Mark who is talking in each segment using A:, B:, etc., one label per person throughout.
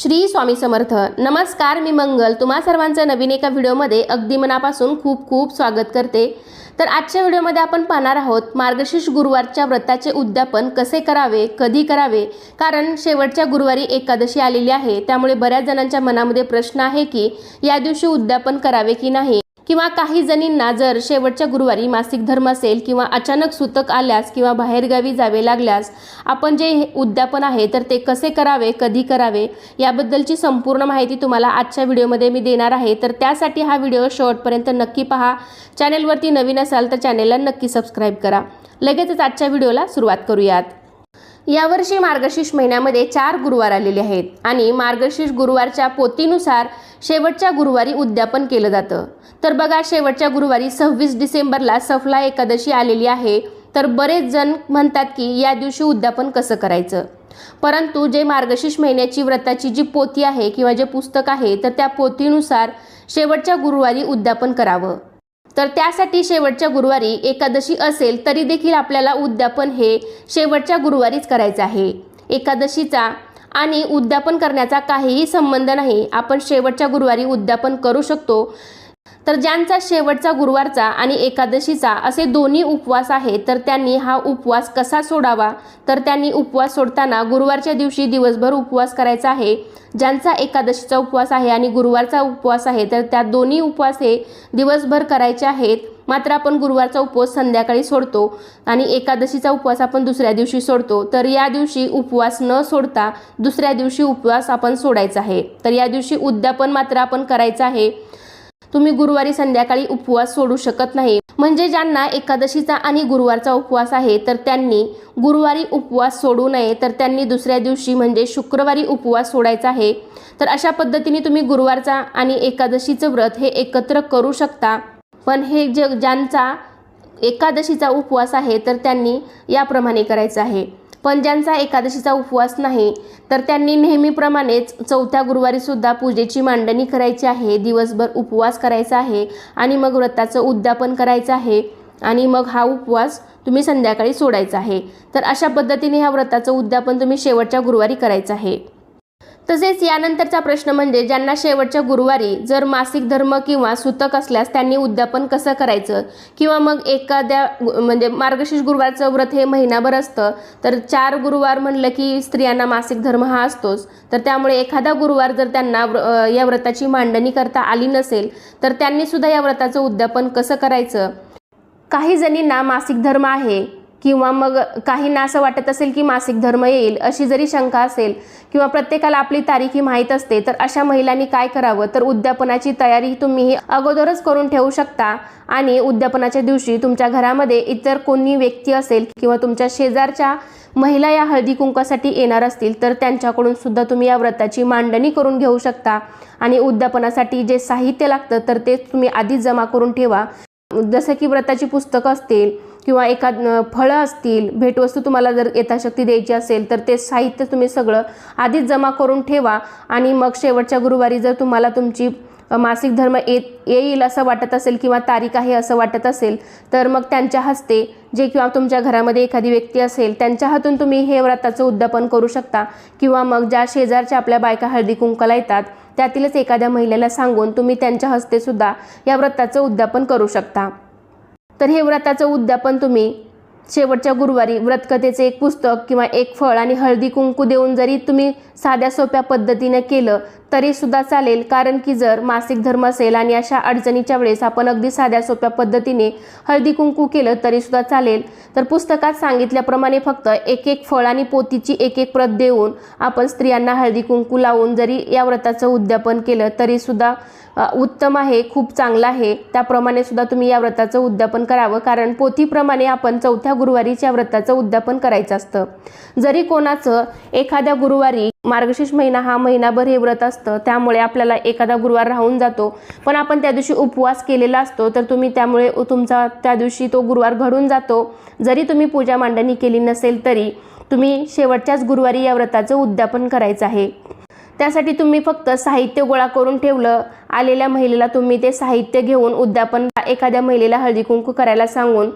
A: श्री स्वामी समर्थ. नमस्कार मी मंगल. तुम्हा सर्वांचं नवीन एका व्हिडिओमध्ये अगदी मनापासून खूप खूप स्वागत करते. तर आजच्या व्हिडिओमध्ये आपण पाहणार आहोत मार्गशीर्ष गुरुवारच्या व्रताचे उद्यापन कसे करावे कधी करावे? कारण शेवटच्या गुरुवारी एकादशी आलेली आहे. त्यामुळे बऱ्याच जणांच्या मनामध्ये प्रश्न आहे की या दिवशी उद्यापन करावे की नाही? किंवा काही जणींना जर शेवटच्या गुरुवारी मासिक धर्म असेल किंवा अचानक सुतक आल्यास किंवा बाहेरगावी जावे लागल्यास आपण जे उद्यापन आहे तर ते कसे करावे कधी करावे याबद्दलची संपूर्ण माहिती तुम्हाला आजच्या व्हिडिओमध्ये मी देणार आहे. तर त्यासाठी हा व्हिडिओ शेवटपर्यंत नक्की पहा. चॅनेलवरती नवीन असाल तर चॅनेलला नक्की सबस्क्राईब करा. लगेचच आजच्या व्हिडिओला सुरुवात करूयात. यावर्षी मार्गशीर्ष महिन्यामध्ये चार गुरुवार आलेले आहेत आणि मार्गशीर्ष गुरुवारच्या पोतीनुसार शेवटच्या गुरुवारी उद्यापन केलं जातं. तर बघा शेवटच्या गुरुवारी सव्वीस डिसेंबरला सफला एकादशी आलेली आहे. तर बरेच जण म्हणतात की या दिवशी उद्यापन कसं करायचं? परंतु जे मार्गशीर्ष महिन्याची व्रताची जी पोथी आहे किंवा जे पुस्तक आहे तर त्या पोथीनुसार शेवटच्या गुरुवारी उद्यापन करावं. तर त्यासाठी शेवटच्या गुरुवारी एकादशी असेल तरी देखील आपल्याला उद्यापन हे शेवटच्या गुरुवारीच करायचं आहे. एकादशीचा आणि उद्यापन करण्याचा काहीही संबंध नाही. आपण शेवटच्या गुरुवारी उद्यापन करू शकतो. तर ज्यांचा शेवटचा गुरुवारचा आणि एकादशीचा असे दोन्ही उपवास आहे तर त्यांनी हा उपवास कसा सोडावा? तर त्यांनी उपवास सोडताना गुरुवारच्या दिवशी दिवसभर उपवास करायचा आहे. ज्यांचा एकादशीचा उपवास आहे आणि गुरुवारचा उपवास आहे तर त्या दोन्ही उपवास हे दिवसभर करायचे आहेत. मात्र आपण गुरुवारचा उपवास संध्याकाळी सोडतो आणि एकादशीचा उपवास आपण दुसऱ्या दिवशी सोडतो. तर या दिवशी उपवास न सोडता दुसऱ्या दिवशी उपवास आपण सोडायचा आहे. तर या दिवशी उद्यापन मात्र आपण करायचं आहे. तुम्ही गुरुवारी संध्याकाळी उपवास सोडू शकत नाही. म्हणजे ज्यांना एकादशीचा आणि गुरुवारचा उपवास आहे तर त्यांनी गुरुवारी उपवास सोडू नये तर त्यांनी दुसऱ्या दिवशी म्हणजे शुक्रवारी उपवास सोडायचा आहे. तर अशा पद्धतीने तुम्ही गुरुवारचा आणि एकादशीचं व्रत हे एकत्र करू शकता. पण हे जे ज्यांचा एकादशीचा उपवास आहे तर त्यांनी याप्रमाणे करायचं आहे. पण ज्यांचा एकादशीचा उपवास नाही तर त्यांनी नेहमीप्रमाणेच चौथ्या गुरुवारीसुद्धा पूजेची मांडणी करायची आहे दिवसभर उपवास करायचा आहे आणि मग व्रताचं उद्यापन करायचं आहे आणि मग हा उपवास तुम्ही संध्याकाळी सोडायचा आहे. तर अशा पद्धतीने ह्या व्रताचं उद्यापन तुम्ही शेवटच्या गुरुवारी करायचं आहे. तसेच यानंतरचा प्रश्न म्हणजे ज्यांना शेवटच्या गुरुवारी जर मासिक धर्म किंवा सुतक असल्यास त्यांनी उद्यापन कसं करायचं? किंवा मग एखाद्या म्हणजे मार्गशीर्ष गुरुवारचं व्रत हे महिनाभर असतं तर चार गुरुवार म्हणलं की स्त्रियांना मासिक धर्म हा असतोच. तर त्यामुळे एखादा गुरुवार जर त्यांना व्र- या व्रताची मांडणी करता आली नसेल तर त्यांनीसुद्धा या व्रताचं उद्यापन कसं करायचं? काही जणींना मासिक धर्म आहे. किंवा मग काहींना असं वाटत असेल की मासिक धर्म येईल अशी जरी शंका असेल किंवा प्रत्येकाला आपली तारीख ही माहीत असते तर अशा महिलांनी काय करावं? तर उद्यापनाची तयारी तुम्ही ही अगोदरच करून ठेवू शकता आणि उद्यापनाच्या दिवशी तुमच्या घरामध्ये इतर कोणी व्यक्ती असेल किंवा तुमच्या शेजारच्या महिला या हळदी कुंकासाठी येणार असतील तर त्यांच्याकडून सुद्धा तुम्ही या व्रताची मांडणी करून घेऊ शकता आणि उद्यापनासाठी जे साहित्य लागतं तर ते तुम्ही आधीच जमा करून ठेवा. जसं की व्रताची पुस्तकं असतील किंवा एखाद फळं असतील भेटवस्तू तुम्हाला जर यथाशक्ती द्यायची असेल तर ते साहित्य तुम्ही सगळं आधीच जमा करून ठेवा आणि मग शेवटच्या गुरुवारी जर तुम्हाला तुमची मासिक धर्म येत येईल असं वाटत असेल किंवा तारीख आहे असं वाटत असेल तर मग त्यांच्या हस्ते जे किंवा तुमच्या घरामध्ये एखादी व्यक्ती असेल त्यांच्या हातून तुम्ही हे व्रताचं उद्यापन करू शकता. किंवा मग ज्या शेजारच्या आपल्या बायका हळदी कुंकला येतात त्यातीलच एखाद्या महिलेला सांगून तुम्ही त्यांच्या हस्ते सुद्धा या व्रताचं उद्यापन करू शकता. तर हे व्रताचं उद्यापन तुम्ही शेवटच्या गुरुवारी व्रतकथेचे एक पुस्तक किंवा एक फळ आणि हळदी कुंकू देऊन जरी तुम्ही साध्या सोप्या पद्धतीने केलं तरी सुद्धा चालेल कारण की जर मासिक धर्म असेल आणि अशा अडचणीच्या वेळेस आपण अगदी साध्या सोप्या पद्धतीने हळदी कुंकू केलं तरी सुद्धा चालेल. तर पुस्तकात सांगितल्याप्रमाणे फक्त एक एक फळ आणि पोतीची एक एक प्रत देऊन आपण स्त्रियांना हळदी कुंकू लावून जरी या व्रताचं उद्यापन केलं तरी सुद्धा उत्तम आहे खूप चांगलं आहे. त्याप्रमाणे सुद्धा तुम्ही या व्रताचं उद्यापन करावं कारण पोथीप्रमाणे आपण चौथ्या गुरुवारीच्या व्रताचं उद्यापन करायचं असतं. जरी कोणाचं एखाद्या गुरुवारी मार्गशीर्ष महिना हा महिनाभर हे व्रत असतं. त्यामुळे आपल्याला एखादा गुरुवार राहून जातो. पण आपण त्या दिवशी उपवास केलेला असतो तर तुम्ही त्यामुळे तुमचा त्या दिवशी तो गुरुवार घडून जातो. जरी तुम्ही पूजा मांडणी केली नसेल तरी तुम्ही शेवटच्याच गुरुवारी या व्रताचं उद्यापन करायचं आहे. त्यासाठी तुम्ही फक्त साहित्य गोळा करून ठेवलं. आलेल्या महिलेला तुम्ही ते साहित्य घेऊन उद्यापन एखाद्या महिलेला हळदी कुंकू करायला सांगून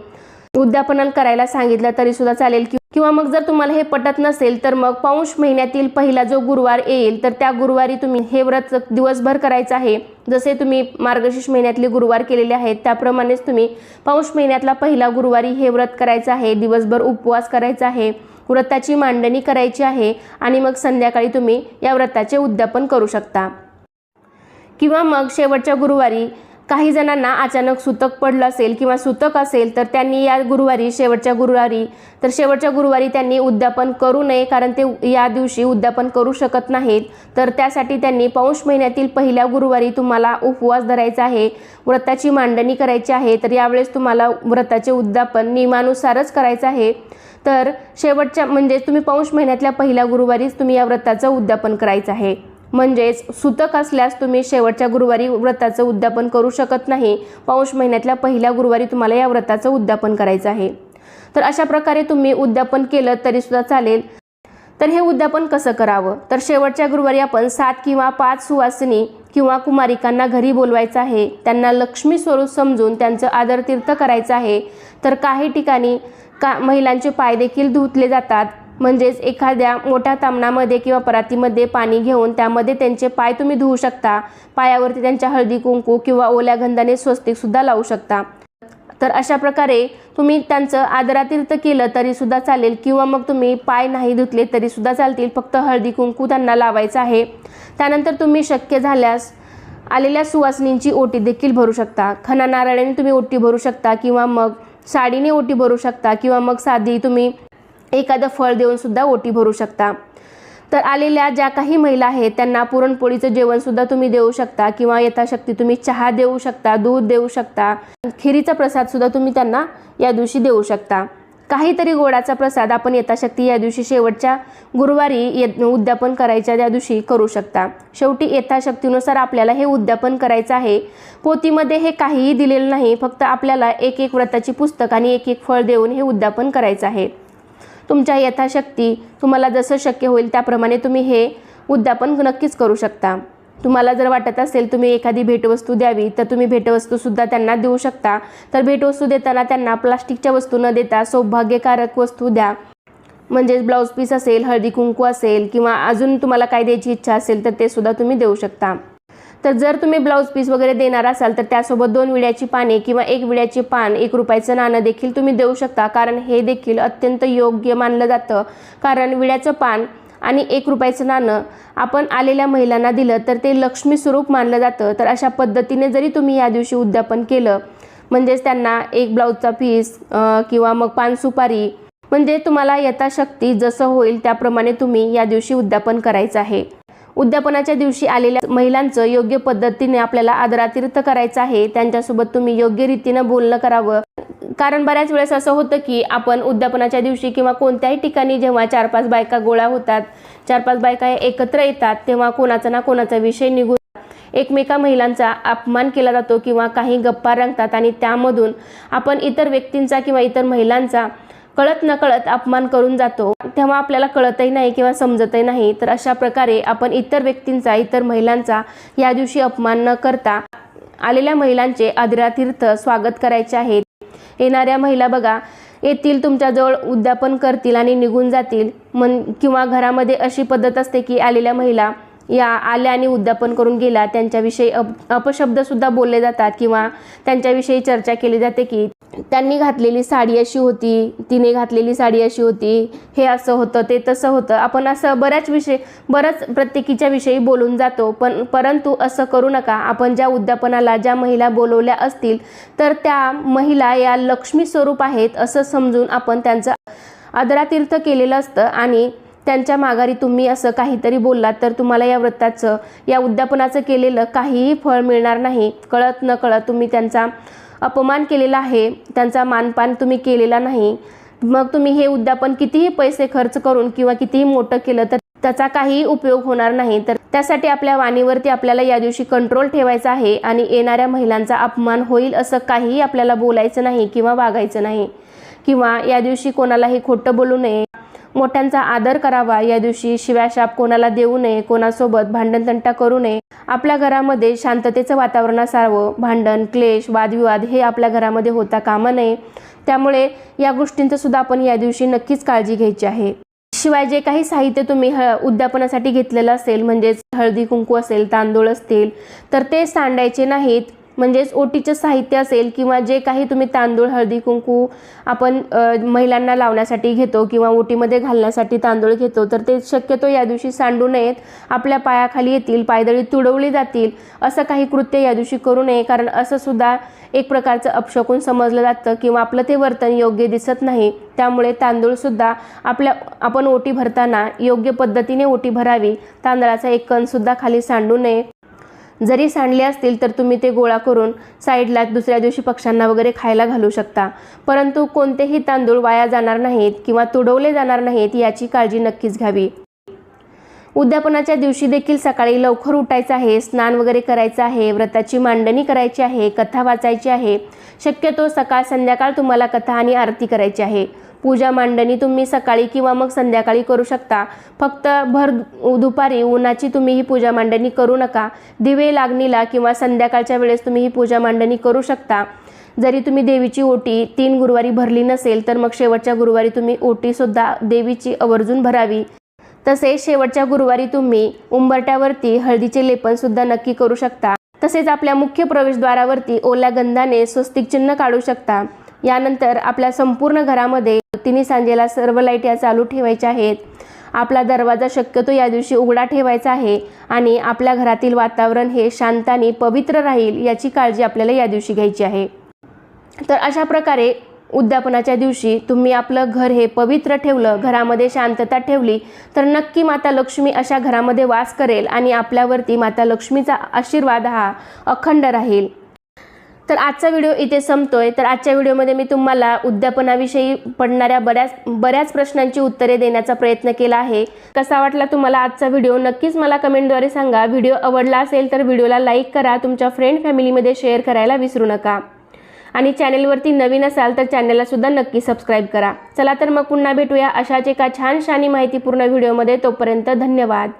A: उद्यापन करायला सांगितलं तरी सुद्धा चालेल. किंवा मग जर तुम्हाला हे पटत नसेल तर मग पौष महिन्यातील पहिला जो गुरुवार येईल तर त्या गुरुवारी तुम्ही हे व्रत दिवसभर करायचं आहे. जसे तुम्ही मार्गशीर्ष महिन्यातले गुरुवार केलेले आहेत त्याप्रमाणेच तुम्ही पौष महिन्यातला पहिला गुरुवारी हे व्रत करायचं आहे. दिवसभर उपवास करायचा आहे. व्रताची मांडणी करायची आहे आणि मग संध्याकाळी तुम्ही या व्रताचे उद्यापन करू शकता. किंवा मग शेवटच्या गुरुवारी काही जणांना अचानक सुतक पडलं असेल किंवा सुतक असेल तर त्यांनी या गुरुवारी शेवटच्या गुरुवारी तर शेवटच्या गुरुवारी त्यांनी उद्यापन करू नये कारण ते या दिवशी उद्यापन करू शकत नाहीत. तर त्यासाठी त्यांनी पौष महिन्यातील पहिल्या गुरुवारी तुम्हाला उपवास धरायचा आहे व्रताची मांडणी करायची आहे तर यावेळेस तुम्हाला व्रताचे उद्यापन नियमानुसारच करायचं आहे. तर शेवटच्या म्हणजे तुम्ही पौष महिन्यातल्या पहिल्या गुरुवारीच तुम्ही या व्रताचं उद्यापन करायचं आहे. म्हणजेच सुतक असल्यास तुम्ही शेवटच्या गुरुवारी व्रताचं उद्यापन करू शकत नाही. पौष महिन्यातल्या पहिल्या गुरुवारी तुम्हाला या व्रताचं उद्यापन करायचं आहे. तर अशा प्रकारे तुम्ही उद्यापन केलं तरीसुद्धा चालेल. तर हे उद्यापन कसं करावं? तर शेवटच्या गुरुवारी आपण सात किंवा पाच सुवासिनी किंवा कुमारिकांना घरी बोलवायचं आहे. त्यांना लक्ष्मी स्वरूप समजून त्यांचं आदरतीर्थ करायचं आहे. तर काही ठिकाणी का महिलांचे पाय देखील धुतले जातात. म्हणजेच एखाद्या मोठ्या तामणामध्ये किंवा परातीमध्ये पाणी घेऊन त्यामध्ये त्यांचे पाय तुम्ही धुवू शकता. पायावरती त्यांच्या हळदी कुंकू किंवा ओल्या गंधाने स्वस्तिकसुद्धा लावू शकता. तर अशा प्रकारे तुम्ही त्यांचं आदरातीर्थ केलं तरीसुद्धा चालेल किंवा मग तुम्ही पाय नाही धुतले तरीसुद्धा चालतील. फक्त हळदी कुंकू त्यांना लावायचं आहे. त्यानंतर तुम्ही शक्य झाल्यास आलेल्या सुवासिनींची ओटी देखील भरू शकता. खना नारळाने तुम्ही ओटी भरू शकता किंवा मग साडीने ओटी भरू शकता किंवा मग साधी तुम्ही एखादं फळ देऊन सुद्धा ओटी भरू शकता. तर आलेल्या ज्या काही महिला आहेत त्यांना पुरणपोळीचं जेवणसुद्धा तुम्ही देऊ शकता किंवा यथाशक्ती तुम्ही चहा देऊ शकता दूध देऊ शकता. खिरीचा प्रसादसुद्धा तुम्ही त्यांना या दिवशी देऊ शकता. काहीतरी गोडाचा प्रसाद आपण यथाशक्ती या दिवशी शेवटच्या गुरुवारी उद्यापन करायच्या त्या दिवशी करू शकता. शेवटी यथाशक्तीनुसार आपल्याला हे उद्यापन करायचं आहे. पोतीमध्ये हे काहीही दिलेलं नाही फक्त आपल्याला एक एक व्रताची पुस्तक आणि एक एक फळ देऊन हे उद्यापन करायचं आहे. तुमच्या यथाशक्ती तुम्हाला जसं शक्य होईल त्याप्रमाणे तुम्ही हे उद्यापन नक्कीच करू शकता. तुम्हाला जर वाटत असेल तुम्ही एखादी भेटवस्तू द्यावी तर तुम्ही भेटवस्तूसुद्धा त्यांना देऊ शकता. तर भेटवस्तू देताना त्यांना प्लास्टिकच्या वस्तू न देता सौभाग्यकारक वस्तू द्या. म्हणजेच ब्लाऊज पीस असेल हळदी कुंकू असेल किंवा अजून तुम्हाला काय द्यायची इच्छा असेल तर ते सुद्धा तुम्ही देऊ शकता. तर जर तुम्ही ब्लाऊज पीस वगैरे देणार असाल तर त्यासोबत दोन विड्याची पाने किंवा एक विड्याची पान एक रुपयाचं नाणं देखील तुम्ही देऊ शकता. कारण हे देखील अत्यंत योग्य मानलं जातं. कारण विड्याचं पान आणि एक रुपयाचं नाणं आपण आलेल्या महिलांना दिलं तर ते लक्ष्मी स्वरूप मानलं जातं. तर अशा पद्धतीने जरी तुम्ही या दिवशी उद्यापन केलं म्हणजेच त्यांना एक ब्लाऊजचा पीस किंवा मग पान सुपारी म्हणजे तुम्हाला यथाशक्ती जसं होईल त्याप्रमाणे तुम्ही या दिवशी उद्यापन करायचं आहे. उद्यापनाच्या दिवशी आलेल्या महिलांचं योग्य पद्धतीने आपल्याला आदरातीर्थ करायचं आहे. त्यांच्यासोबत तुम्ही योग्य रीतीनं बोलणं करावं. कारण बऱ्याच वेळेस असं होतं की आपण उद्यापनाच्या दिवशी किंवा कोणत्याही ठिकाणी जेव्हा चार पाच बायका गोळा होतात चार पाच बायका एकत्र येतात तेव्हा कोणाचा ना कोणाचा विषय निघून एकमेका महिलांचा अपमान केला जातो किंवा काही गप्पा रंगतात आणि त्यामधून आपण इतर व्यक्तींचा किंवा इतर महिलांचा कळत नकळत अपमान करून जातो. तेव्हा आपल्याला कळतही नाही किंवा समजतही नाही. तर अशा प्रकारे आपण इतर व्यक्तींचा इतर महिलांचा या दिवशी अपमान न करता आलेल्या महिलांचे आदरातीर्थ स्वागत करायचे आहे. येणाऱ्या महिला बघा येतील तुमच्याजवळ उद्यापन करतील आणि निघून जातील. मन किंवा घरामध्ये अशी पद्धत असते की आलेल्या महिला या आल्या आणि उद्यापन करून गेला त्यांच्याविषयी अप अपशब्दसुद्धा बोलले जातात किंवा त्यांच्याविषयी चर्चा केली जाते की त्यांनी घातलेली साडी अशी होती तिने घातलेली साडी अशी होती हे असं होतं ते तसं होतं. आपण असं बऱ्याच विषय बरंच प्रत्येकीच्या विषयी बोलून जातो पण परंतु असं करू नका. आपण ज्या उद्यापनाला ज्या महिला बोलवल्या असतील तर त्या महिला या लक्ष्मी स्वरूप आहेत असं समजून आपण त्यांचं आदरातीर्थ केलेलं असतं आणि त्यांच्या माघारी तुम्ही असं काहीतरी बोललात तर तुम्हाला या व्रताचं या उद्यापनाचं केलेलं काहीही फळ मिळणार नाही. कळत न कळत तुम्ही त्यांचा अपमान केलेला आहे त्यांचा मानपान तुम्ही केलेला नाही. मग तुम्ही हे उद्यापन कितीही पैसे खर्च करून किंवा कितीही मोठं केलं तर त्याचा काहीही उपयोग होणार नाही. तर त्यासाठी आपल्या वाणीवरती आपल्याला या दिवशी कंट्रोल ठेवायचा आहे आणि येणाऱ्या महिलांचा अपमान होईल असं काहीही आपल्याला बोलायचं नाही किंवा वागायचं नाही. किंवा या दिवशी कोणालाही खोटं बोलू नये. मोठ्यांचा आदर करावा. या दिवशी शिव्याशाप कोणाला देऊ नये कोणासोबत भांडणतंटा करू नये आपल्या घरामध्ये शांततेचं वातावरण असावं. भांडण क्लेश वादविवाद हे आपल्या घरामध्ये होता कामा नये. त्यामुळे या गोष्टींचं सुद्धा आपण या दिवशी नक्कीच काळजी घ्यायची आहे. शिवाय जे काही साहित्य तुम्ही ह उद्यापनासाठी घेतलेलं असेल म्हणजेच हळदी कुंकू असेल तांदूळ असतील तर ते सांडायचे नाहीत. म्हणजेच ओटीचं साहित्य असेल किंवा जे काही तुम्ही तांदूळ हळदी कुंकू आपण महिलांना लावण्यासाठी घेतो किंवा ओटीमध्ये घालण्यासाठी तांदूळ घेतो तर ते शक्यतो या दिवशी सांडू नयेत. आपल्या पायाखाली येतील पायदळी तुडवली जातील असं काही कृत्य या दिवशी करू नये. कारण असं सुद्धा एक प्रकारचं अपशकून समजलं जातं किंवा आपलं ते वर्तन योग्य दिसत नाही. त्यामुळे तांदूळसुद्धा आपल्या आपण ओटी भरताना योग्य पद्धतीने ओटी भरावी. तांदळाचा एक कणसुद्धा खाली सांडू नये. जरी सांडले असतील तर तुम्ही ते गोळा करून साईडला दुसऱ्या दिवशी पक्ष्यांना वगैरे खायला घालू शकता. परंतु कोणतेही तांदूळ वाया जाणार नाहीत किंवा तुडवले जाणार नाहीत याची काळजी नक्कीच घ्यावी. उद्यापनाच्या दिवशी देखील सकाळी लवकर उठायचं आहे स्नान वगैरे करायचं आहे व्रताची मांडणी करायची आहे कथा वाचायची आहे. शक्यतो सकाळ संध्याकाळ तुम्हाला कथा आणि आरती करायची आहे. पूजा मांडणी तुम्ही सकाळी किंवा मग संध्याकाळी करू शकता. फक्त भर दुपारी उन्हाची तुम्ही ही पूजा मांडणी करू नका. दिवे लागणीला किंवा संध्याकाळच्या वेळेस तुम्ही ही पूजा मांडणी करू शकता. जरी तुम्ही देवीची ओटी तीन गुरुवारी भरली नसेल तर मग शेवटच्या गुरुवारी तुम्ही ओटीसुद्धा देवीची आवर्जून भरावी. तसेच शेवटच्या गुरुवारी तुम्ही उंबरट्यावरती हळदीचे लेपनसुद्धा नक्की करू शकता. तसेच आपल्या मुख्य प्रवेशद्वारावरती ओल्या गंधाने स्वस्तिक चिन्ह काढू शकता. यानंतर आपल्या संपूर्ण घरामध्ये तिन्ही सांजेला सर्व लाइट या चालू ठेवायच्या आहेत. आपला दरवाजा शक्यतो या दिवशी उघडा ठेवायचा आहे आणि आपल्या घरातील वातावरण हे शांत आणि पवित्र राहील याची काळजी आपल्याला या दिवशी घ्यायची आहे. तर अशा प्रकारे उद्यापनाच्या दिवशी तुम्ही आपलं घर हे पवित्र ठेवलं घरामध्ये शांतता ठेवली तर नक्की माता लक्ष्मी अशा घरामध्ये वास करेल आणि आपल्यावरती माता लक्ष्मीचा आशीर्वाद हा अखंड राहील. तर आजचा व्हिडिओ इथे संपतोय. तर आजच्या व्हिडिओमध्ये मी तुम्हाला उद्यापनाविषयी पडणाऱ्या बऱ्याच बऱ्याच प्रश्नांची उत्तरे देण्याचा प्रयत्न केला आहे. कसा वाटला तुम्हाला आजचा व्हिडिओ? नक्कीच मला कमेंटद्वारे सांगा. व्हिडिओ आवडला असेल तर व्हिडिओला लाईक करा. तुमच्या फ्रेंड फॅमिलीमध्ये शेअर करायला विसरू नका. आणि चॅनेलवरती नवीन असाल तर चॅनललासुद्धा नक्की सबस्क्राईब करा. चला तर मग पुन्हा भेटूया अशाच एका छानशानी माहितीपूर्ण व्हिडिओमध्ये. तोपर्यंत धन्यवाद.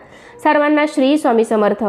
A: सर्वांना श्री स्वामी समर्थ.